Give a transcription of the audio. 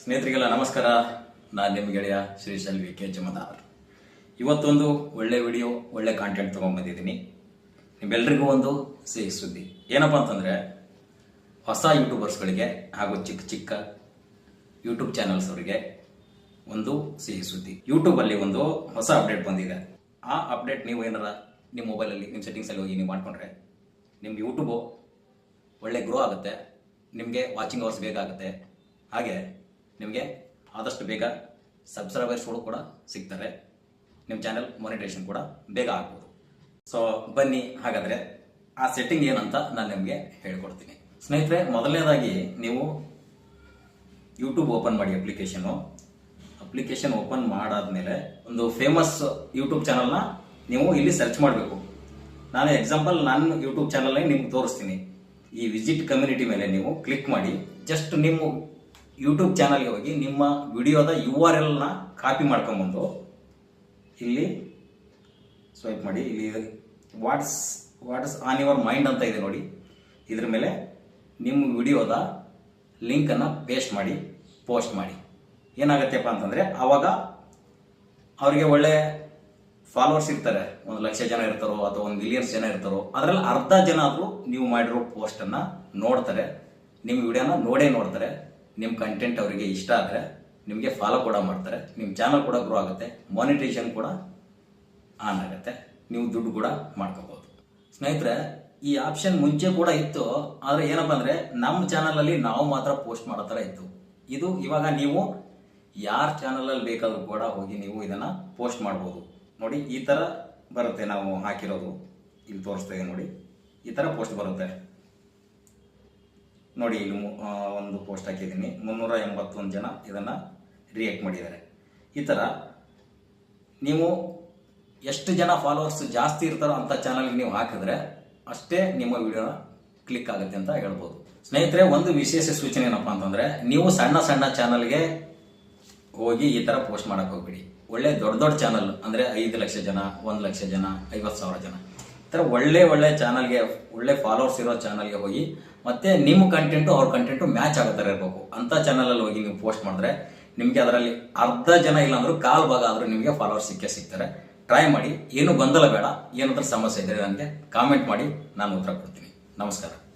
ಸ್ನೇಹಿತರಿಗೆಲ್ಲ ನಮಸ್ಕಾರ. ನಾನು ನಿಮ್ಮ ಗೆಳೆಯ ಶ್ರೀಶೈಲ್ ವಿ ಕೆ ಜಮದಾರ್. ಇವತ್ತೊಂದು ಒಳ್ಳೆ ವಿಡಿಯೋ, ಒಳ್ಳೆ ಕಾಂಟೆಂಟ್ ತೊಗೊಂಡ್ಬಂದಿದ್ದೀನಿ. ನಿಮ್ಮೆಲ್ಲರಿಗೂ ಒಂದು ಸಿಹಿ ಸುದ್ದಿ. ಏನಪ್ಪ ಅಂತಂದರೆ, ಹೊಸ ಯೂಟ್ಯೂಬರ್ಸ್ಗಳಿಗೆ ಹಾಗೂ ಚಿಕ್ಕ ಚಿಕ್ಕ ಯೂಟ್ಯೂಬ್ ಚಾನಲ್ಸ್ ಅವರಿಗೆ ಒಂದು ಸಿಹಿ ಸುದ್ದಿ. ಯೂಟ್ಯೂಬಲ್ಲಿ ಒಂದು ಹೊಸ ಅಪ್ಡೇಟ್ ಬಂದಿದೆ. ಆ ಅಪ್ಡೇಟ್ ನೀವು ಏನಾರ ನಿಮ್ಮ ಮೊಬೈಲಲ್ಲಿ ನಿಮ್ಮ ಸೆಟ್ಟಿಂಗ್ಸಲ್ಲಿ ಹೋಗಿ ನೀವು ಮಾಡ್ಕೊಂಡ್ರೆ ನಿಮ್ಮ ಯೂಟ್ಯೂಬು ಒಳ್ಳೆ ಗ್ರೋ ಆಗುತ್ತೆ, ನಿಮಗೆ ವಾಚಿಂಗ್ ಅವರ್ಸ್ ಬೇಕಾಗುತ್ತೆ ಹಾಗೆ ನಿಮಗೆ ಆದಷ್ಟು ಬೇಗ ಸಬ್ಸ್ಕ್ರೈಬರ್ಸ್ಗಳು ಕೂಡ ಸಿಗ್ತಾರೆ. ನಿಮ್ಮ ಚಾನೆಲ್ ಮಾನಿಟೇಷನ್ ಕೂಡ ಬೇಗ ಆಗ್ಬೋದು. ಸೊ ಬನ್ನಿ, ಹಾಗಾದರೆ ಆ ಸೆಟ್ಟಿಂಗ್ ಏನಂತ ನಾನು ನಿಮಗೆ ಹೇಳ್ಕೊಡ್ತೀನಿ. ಸ್ನೇಹಿತರೆ, ಮೊದಲನೇದಾಗಿ ನೀವು ಯೂಟ್ಯೂಬ್ ಓಪನ್ ಮಾಡಿ ಅಪ್ಲಿಕೇಶನು ಅಪ್ಲಿಕೇಶನ್ ಓಪನ್ ಮಾಡಾದ್ಮೇಲೆ ಒಂದು ಫೇಮಸ್ ಯೂಟ್ಯೂಬ್ ಚಾನಲ್ನ ನೀವು ಇಲ್ಲಿ ಸರ್ಚ್ ಮಾಡಬೇಕು. ನಾನು ಎಕ್ಸಾಂಪಲ್ ನನ್ನ ಯೂಟ್ಯೂಬ್ ಚಾನಲ್ನೇ ನಿಮ್ಗೆ ತೋರಿಸ್ತೀನಿ. ಈ ವಿಸಿಟ್ ಕಮ್ಯುನಿಟಿ ಮೇಲೆ ನೀವು ಕ್ಲಿಕ್ ಮಾಡಿ ಜಸ್ಟ್ ನಿಮ್ಮ ಯೂಟ್ಯೂಬ್ ಚಾನಲ್ಗೆ ಹೋಗಿ ನಿಮ್ಮ ವಿಡಿಯೋದ ಯು ಆರ್ ಎಲ್ನ ಕಾಪಿ ಮಾಡ್ಕೊಂಬಂದು ಇಲ್ಲಿ ಸ್ವೈಪ್ ಮಾಡಿ. ಇಲ್ಲಿ what's what's on your mind ಅಂತ ಇದೆ ನೋಡಿ. ಇದ್ರ ಮೇಲೆ ನಿಮ್ಮ ವಿಡಿಯೋದ ಲಿಂಕನ್ನು ಪೇಸ್ಟ್ ಮಾಡಿ ಪೋಸ್ಟ್ ಮಾಡಿ. ಏನಾಗತ್ತೆಪ್ಪ ಅಂತಂದರೆ ಆವಾಗ ಅವರಿಗೆ ಒಳ್ಳೆ ಫಾಲೋವರ್ಸ್ ಇರ್ತಾರೆ. ಒಂದು ಲಕ್ಷ ಜನ ಇರ್ತಾರೋ ಅಥವಾ ಒಂದು ಮಿಲಿಯನ್ಸ್ ಜನ ಇರ್ತಾರೋ, ಅದರಲ್ಲಿ ಅರ್ಧ ಜನ ಆದರೂ ನೀವು ಮಾಡಿರೋ ಪೋಸ್ಟನ್ನು ನೋಡ್ತಾರೆ. ನಿಮ್ಮ ವಿಡಿಯೋನ ನೋಡೇ ನೋಡ್ತಾರೆ. ನಿಮ್ಮ ಕಂಟೆಂಟ್ ಅವರಿಗೆ ಇಷ್ಟ ಆದರೆ ನಿಮಗೆ ಫಾಲೋ ಕೂಡ ಮಾಡ್ತಾರೆ ನಿಮ್ಮ ಚಾನಲ್ ಕೂಡ ಗ್ರೋ ಆಗುತ್ತೆ ಮಾನಿಟೇಷನ್ ಕೂಡ ಆನ್ ಆಗುತ್ತೆ, ನೀವು ದುಡ್ಡು ಕೂಡ ಮಾಡ್ಕೋಬೋದು. ಸ್ನೇಹಿತರೆ, ಈ ಆಪ್ಷನ್ ಮುಂಚೆ ಕೂಡ ಇತ್ತು, ಆದರೆ ಏನಪ್ಪ ಅಂದರೆ ನಮ್ಮ ಚಾನಲಲ್ಲಿ ನಾವು ಮಾತ್ರ ಪೋಸ್ಟ್ ಮಾಡೋ ಥರ ಇತ್ತು. ಇದು ಇವಾಗ ನೀವು ಯಾರ ಚಾನಲಲ್ಲಿ ಬೇಕಾದರೂ ಕೂಡ ಹೋಗಿ ನೀವು ಇದನ್ನು ಪೋಸ್ಟ್ ಮಾಡ್ಬೋದು. ನೋಡಿ, ಈ ಥರ ಬರುತ್ತೆ ನಾವು ಹಾಕಿರೋದು. ಇಲ್ಲಿ ತೋರಿಸ್ತೇವೆ ನೋಡಿ. ಈ ಥರ ಪೋಸ್ಟ್ ಬರುತ್ತೆ. ನೋಡಿ ಇಲ್ಲಿ ಒಂದು ಪೋಸ್ಟ್ ಹಾಕಿದ್ದೀನಿ. ಮುನ್ನೂರ ಎಂಬತ್ತೊಂದು ಜನ ಇದನ್ನು ರಿಯಾಕ್ಟ್ ಮಾಡಿದ್ದಾರೆ. ಈ ಥರ ನೀವು ಎಷ್ಟು ಜನ ಫಾಲೋವರ್ಸ್ ಜಾಸ್ತಿ ಇರ್ತಾರೋ ಅಂಥ ಚಾನಲ್ಗೆ ನೀವು ಹಾಕಿದ್ರೆ ಅಷ್ಟೇ ನಿಮ್ಮ ವಿಡಿಯೋನ ಕ್ಲಿಕ್ ಆಗುತ್ತೆ ಅಂತ ಹೇಳ್ಬೋದು. ಸ್ನೇಹಿತರೆ, ಒಂದು ವಿಶೇಷ ಸೂಚನೆ ಏನಪ್ಪ ಅಂತಂದರೆ ನೀವು ಸಣ್ಣ ಸಣ್ಣ ಚಾನಲ್ಗೆ ಹೋಗಿ ಈ ಥರ ಪೋಸ್ಟ್ ಮಾಡೋಕ್ಕೆ ಹೋಗ್ಬೇಡಿ. ಒಳ್ಳೆ ದೊಡ್ಡ ದೊಡ್ಡ ಚಾನಲ್ ಅಂದರೆ ಐದು ಲಕ್ಷ ಜನ, ಒಂದು ಲಕ್ಷ ಜನ, ಐವತ್ತು ಸಾವಿರ ಜನ. ಥರ ಒಳ್ಳೆ ಒಳ್ಳೆ ಚಾನಲ್ಗೆ, ಒಳ್ಳೆ ಫಾಲೋವರ್ಸ್ ಇರೋ ಚಾನಲ್ಗೆ ಹೋಗಿ, ಮತ್ತೆ ನಿಮ್ಮ ಕಂಟೆಂಟು ಅವ್ರ ಕಂಟೆಂಟು ಮ್ಯಾಚ್ ಆಗೋ ಇರಬೇಕು. ಅಂಥ ಚಾನಲಲ್ಲಿ ಹೋಗಿ ನೀವು ಪೋಸ್ಟ್ ಮಾಡಿದ್ರೆ, ನಿಮಗೆ ಅದರಲ್ಲಿ ಅರ್ಧ ಜನ ಇಲ್ಲ ಕಾಲು ಕಾಲ್ ಭಾಗ ಆದರೂ ನಿಮಗೆ ಫಾಲೋವರ್ಸ್ ಸಿಕ್ಕೇ ಸಿಗ್ತಾರೆ. ಟ್ರೈ ಮಾಡಿ. ಏನು ಗೊಂದಲ ಬೇಡ. ಏನಾದರೂ ಸಮಸ್ಯೆ ಇದ್ದರೆ ನನಗೆ ಕಾಮೆಂಟ್ ಮಾಡಿ. ನಾನು ಉತ್ತರ ಕೊಡ್ತೀನಿ. ನಮಸ್ಕಾರ.